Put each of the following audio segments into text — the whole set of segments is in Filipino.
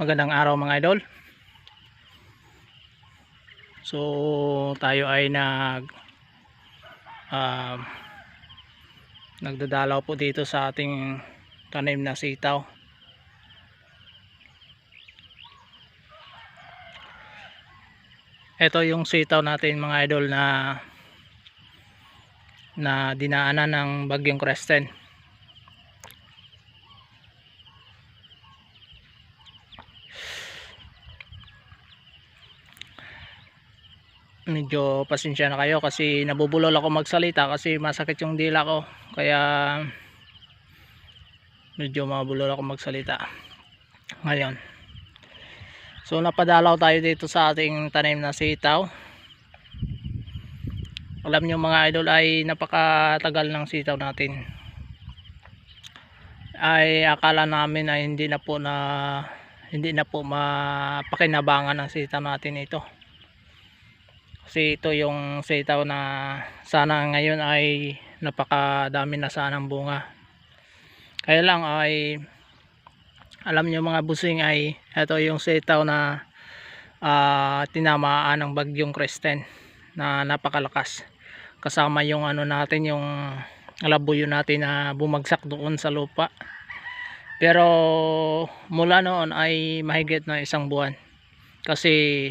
Magandang araw mga idol. So tayo ay nag um, nagdadalaw po dito sa ating tanim na sitaw. Ito yung sitaw natin mga idol na na dinaanan ng bagyong Creston. Medyo pasensya na kayo kasi nabubulol ako magsalita kasi masakit yung dila ko. Kaya medyo mabulol ako magsalita. Ngayon. So napadalaw tayo dito sa ating tanim na sitaw. Alam nyo mga idol ay napakatagal ng sitaw natin. Ay akala namin ay hindi na po na hindi na po mapakinabangan ng sitaw natin ito kasi ito yung sitaw na sana ngayon ay napakadami na sanang bunga. Kaya lang ay alam nyo mga busing ay ito yung sitaw na ah, tinamaan ng bagyong Kristen na napakalakas. Kasama yung ano natin yung labuyo natin na bumagsak doon sa lupa. Pero mula noon ay mahigit na isang buwan. Kasi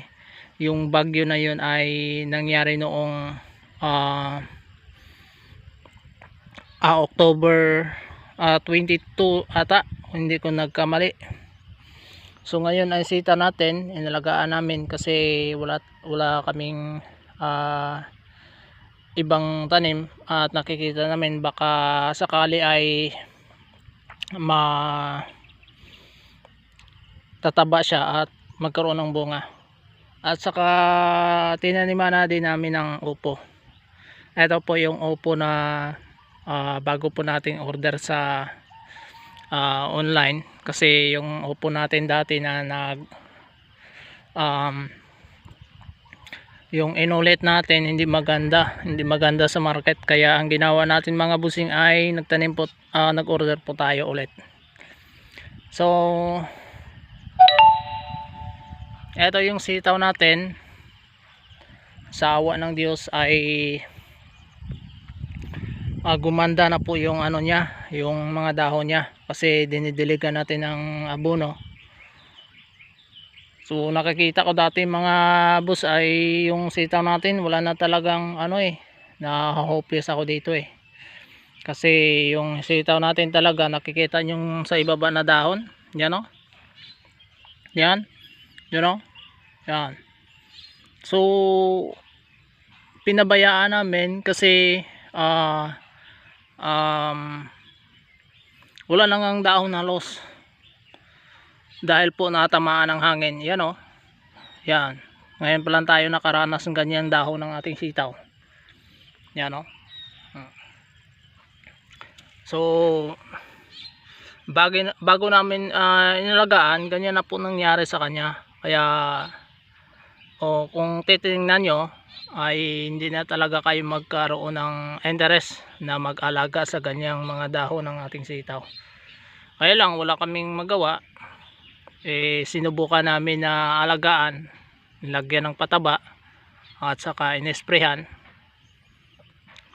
yung bagyo na yun ay nangyari noong ah ah, October ah, 22 ata hindi ko nagkamali. So ngayon ay sita natin inalagaan namin kasi wala, wala kaming ah, ibang tanim at nakikita namin baka sakali ay ma tataba siya at magkaroon ng bunga at saka tinaniman na din namin ng upo ito po yung upo na ah, bago po nating order sa ah, online. Kasi yung upo natin dati na nag um, yung inulit natin hindi maganda. Hindi maganda sa market. Kaya ang ginawa natin mga busing ay nagtanim po ah, nag order po tayo ulit. So eto yung sitaw natin. Sa awa ng Diyos ay ah, gumanda na po yung ano niya yung mga dahon niya. Kasi dinidiligan natin ng abono. So nakikita ko dati mga bus ay yung sitaw natin wala na talagang ano eh na hopeless ako dito eh. Kasi yung sitaw natin talaga nakikita yung sa ibaba na dahon. Yan o. Yan. You know yan. So pinabayaan namin kasi ah um, wala nang ang dahon na loss. Dahil po natamaan ng hangin yan o yan. Ngayon pa lang tayo nakaranas ng ganyan dahon ng ating sitaw. Yan o so bago, bago namin ah, inalagaan ganyan na po nangyari sa kanya. Kaya o kung titingnan nyo ay hindi na talaga kayo magkaroon ng interest na mag-alaga sa ganyang mga dahon ng ating sitaw. Kaya lang wala kaming magawa. Eh sinubukan namin na alagaan lagyan ng pataba at saka inesprehan.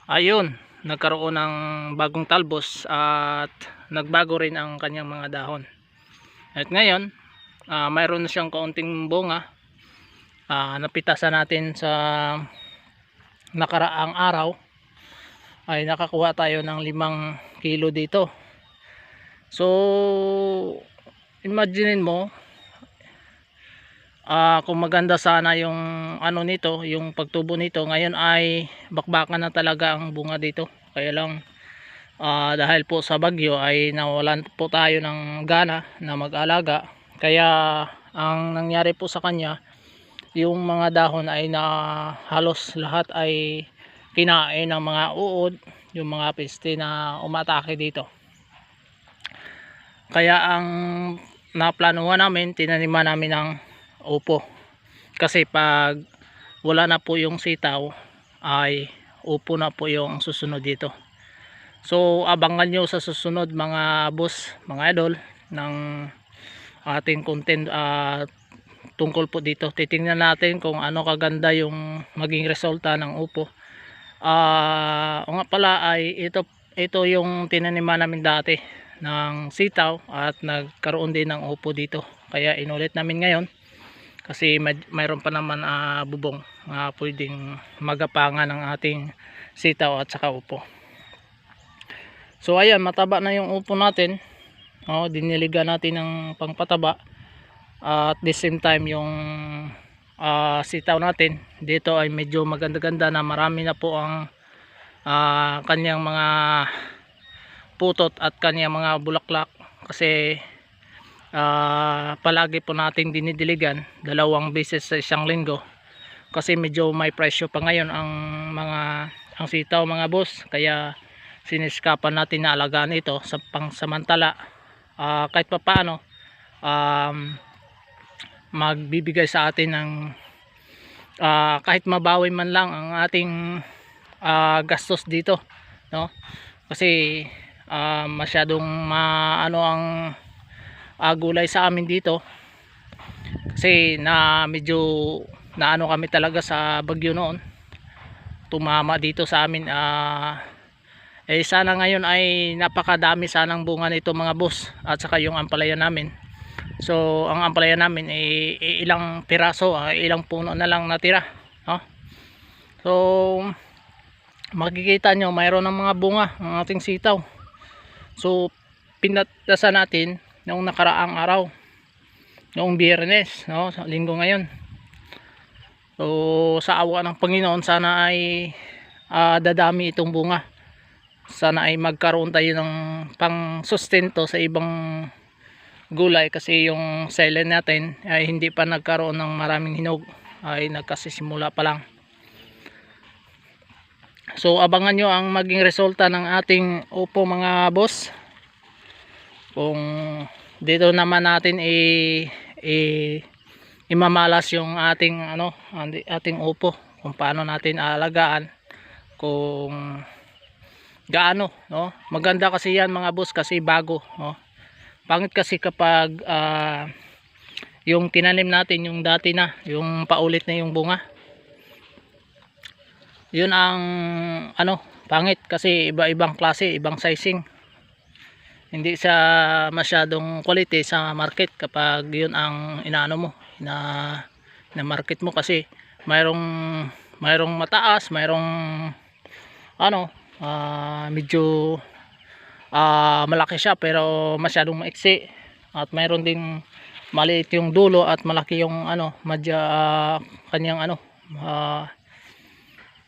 Ayun nagkaroon ng bagong talbos at nagbago rin ang kanyang mga dahon. At ngayon ah, mayroon na siyang kaunting bunga ah, napitasan natin sa nakaraang araw. Ay nakakuha tayo ng limang kilo dito. So imaginein mo ah, kung maganda sana yung ano nito yung pagtubo nito ngayon ay bakbakan na talaga ang bunga dito. Kaya lang ah, dahil po sa bagyo ay nawalan po tayo ng gana na mag-alaga. Kaya ang nangyari po sa kanya yung mga dahon ay na halos lahat ay kinain ng mga uod yung mga peste na umatake dito. Kaya ang naplanuhan namin tinaniman namin ng upo. Kasi pag wala na po yung sitaw ay upo na po yung susunod dito. So abangan nyo sa susunod mga boss mga idol ng ating content ah, tungkol po dito. Titingnan natin kung ano kaganda yung maging resulta ng upo. Ah o nga pala ay ito ito yung tinaniman namin dati ng sitaw at nagkaroon din ng upo dito. Kaya inulit namin ngayon kasi may, mayroon pa naman ah, bubong na pwedeng magapangan ng ating sitaw at saka upo. So ayan mataba na yung upo natin. Oh, diniligan natin ng pangpataba at the same time yung ah, sitaw natin dito ay medyo maganda-ganda na marami na po ang ah, kanyang mga putot at kanyang mga bulaklak. Kasi ah, palagi po nating dinidiligan dalawang beses sa isang linggo. Kasi medyo may presyo pa ngayon ang mga ang sitaw mga boss. Kaya siniskapan natin na alagaan ito sa pangsamantala. Ah, kahit pa paano um, magbibigay sa atin ng ah, kahit mabawi man lang ang ating ah, gastos dito no? Kasi ah, masyadong maano ang ah, gulay sa amin dito. Kasi na medyo naano kami talaga sa bagyo noon. Tumama dito sa amin ah eh sana ngayon ay napakadami sanang bunga nito mga boss at saka yung ampalaya namin so ang ampalaya namin ay ilang piraso ah, ilang puno na lang natira no? so makikita nyo mayroon ng mga bunga ang ating sitaw so pinatasan natin noong nakaraang araw noong biyernes no? sa linggo ngayon so sa awa ng Panginoon sana ay ah, dadami itong bunga sana ay magkaroon tayo ng pang sustento sa ibang gulay kasi yung silent natin ay hindi pa nagkaroon ng maraming hinog ay nagkasisimula pa lang. So abangan nyo ang maging resulta ng ating upo mga boss. Kung dito naman natin i, i imamalas yung ating ano ating upo kung paano natin aalagaan kung gaano no? Maganda kasi yan mga boss kasi bago no pangit kasi kapag ah, yung tinanim natin yung dati na yung paulit na yung bunga. Yun ang ano pangit kasi iba-ibang klase ibang sizing. Hindi sa masyadong quality sa market kapag yun ang inaano mo na na market mo. Kasi mayroong mayroong mataas mayroong ano ah, medyo ah, malaki siya pero masyadong maiksi. At mayroon ding maliit yung dulo at malaki yung ano madya ah, kanyang ano ah,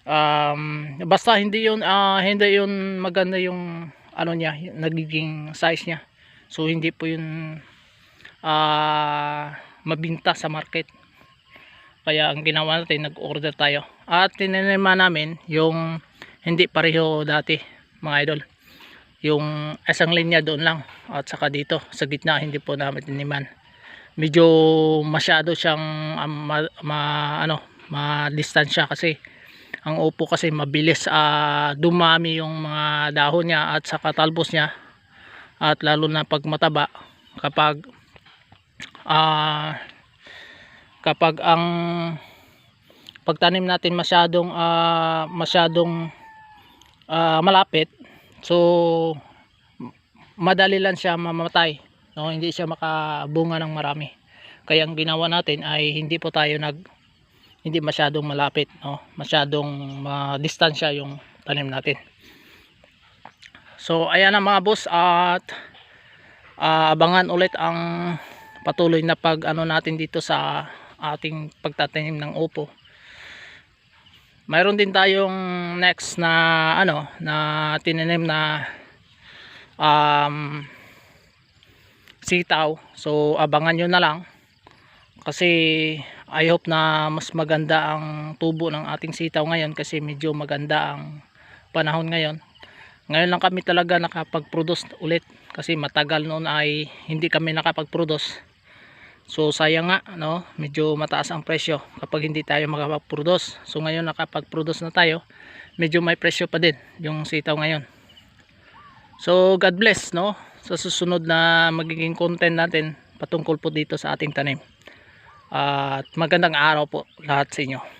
um, basta hindi yun ah, hindi yun maganda yung ano niya nagiging size niya. So hindi po yun ah, mabinta sa market. Kaya ang ginawa natin nag-order tayo. At tinanima namin yung hindi pareho dati mga idol yung isang linya doon lang at saka dito sa gitna hindi po namin tiniman. Medyo masyado siyang um, ma, ma- ano madistansya kasi. Ang upo kasi mabilis ah, dumami yung mga dahon niya at saka talbos niya. At lalo na pag mataba kapag ah kapag ang pagtanim natin masyadong ah, masyadong ah, malapit so madali lang siya mamamatay no? Hindi siya makabunga ng marami. Kaya ang ginawa natin ay hindi po tayo nag hindi masyadong malapit no? Masyadong madistansya yung tanim natin. So ayan na mga boss at ah, abangan ulit ang patuloy na pag ano natin dito sa ating pagtatanim ng upo mayroon din tayong next na ano na tinanim na um, sitaw. So abangan nyo na lang. Kasi I hope na mas maganda ang tubo ng ating sitaw ngayon kasi medyo maganda ang panahon ngayon. Ngayon lang kami talaga nakapag-produce ulit kasi matagal noon ay hindi kami nakapag-produce so sayang nga no medyo mataas ang presyo kapag hindi tayo makapag-produce. So ngayon nakapag-produce na tayo medyo may presyo pa din yung sitaw ngayon. So God bless no sa susunod na magiging content natin patungkol po dito sa ating tanim. At magandang araw po lahat sa inyo